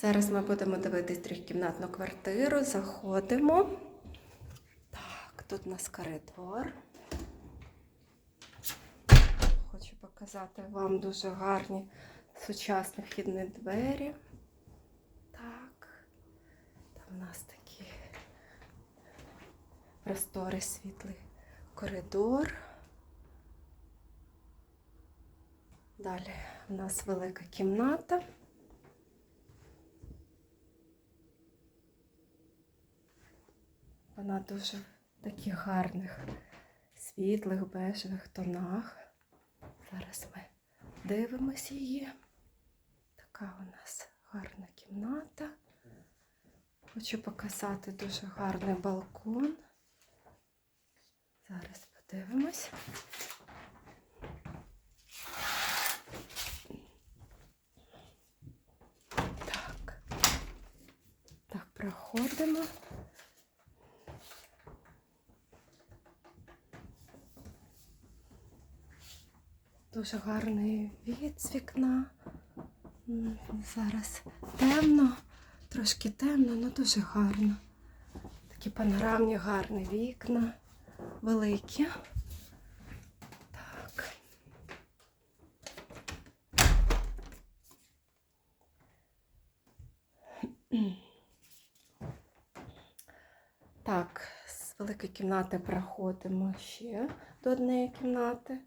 Зараз ми будемо дивитись трьохкімнатну квартиру. Заходимо. Так, тут у нас коридор. Хочу показати вам дуже гарні сучасні вхідні двері. Так, там у нас такий просторий світлий коридор. Далі у нас велика кімната. Вона дуже в таких гарних світлих бежевих тонах. Зараз ми дивимося її. Така у нас гарна кімната. Хочу показати дуже гарний балкон. Зараз подивимось. Так. Так, проходимо. Дуже гарний від з вікна. Зараз темно, трошки темно, але дуже гарно. Такі панорамні гарні вікна, великі. Так. Так, з великої кімнати проходимо ще до однієї кімнати.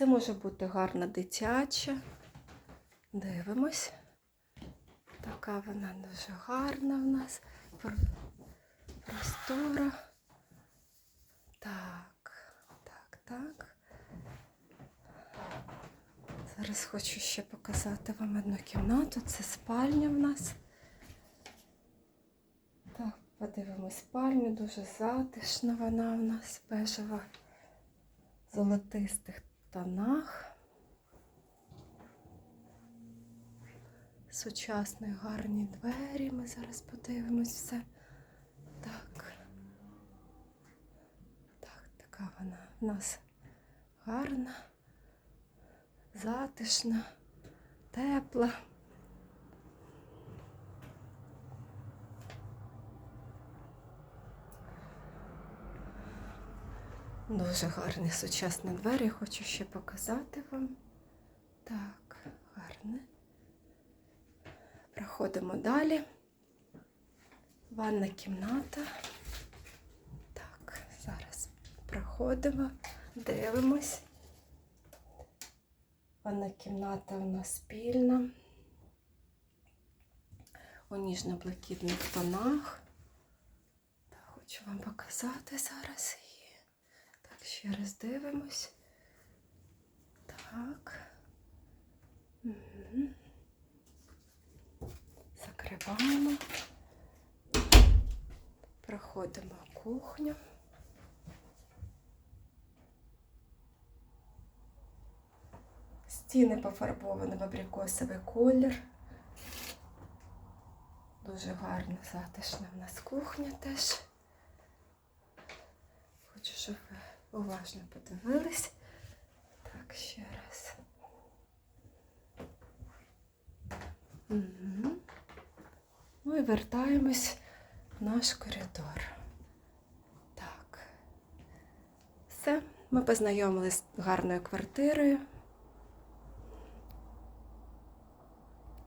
Це може бути гарна дитяча. Дивимось. Така вона дуже гарна в нас. Простора. Так, так, так. Зараз хочу ще показати вам одну кімнату. Це спальня в нас. Так, подивимось спальню. Дуже затишна вона у нас бежева золотистих тонах. Сучасні гарні двері. Ми зараз подивимось все. Так. Так, така вона в нас гарна, затишна, тепла. Дуже гарні сучасні двері. Хочу ще показати вам. Так, гарне. Проходимо далі. Ванна кімната. Так, зараз проходимо, дивимось. Ванна кімната у нас спільна. У ніжно-блакитних тонах. Так, хочу вам показати зараз ще раз дивимось. Так. Закриваємо. Проходимо кухню. Стіни пофарбовані в абрикосовий колір. Дуже гарна, затишна в нас кухня теж. Хочу, щоб уважно подивились. Так, ще раз. Угу. Ну і вертаємось в наш коридор. Так. Все, ми познайомились з гарною квартирою.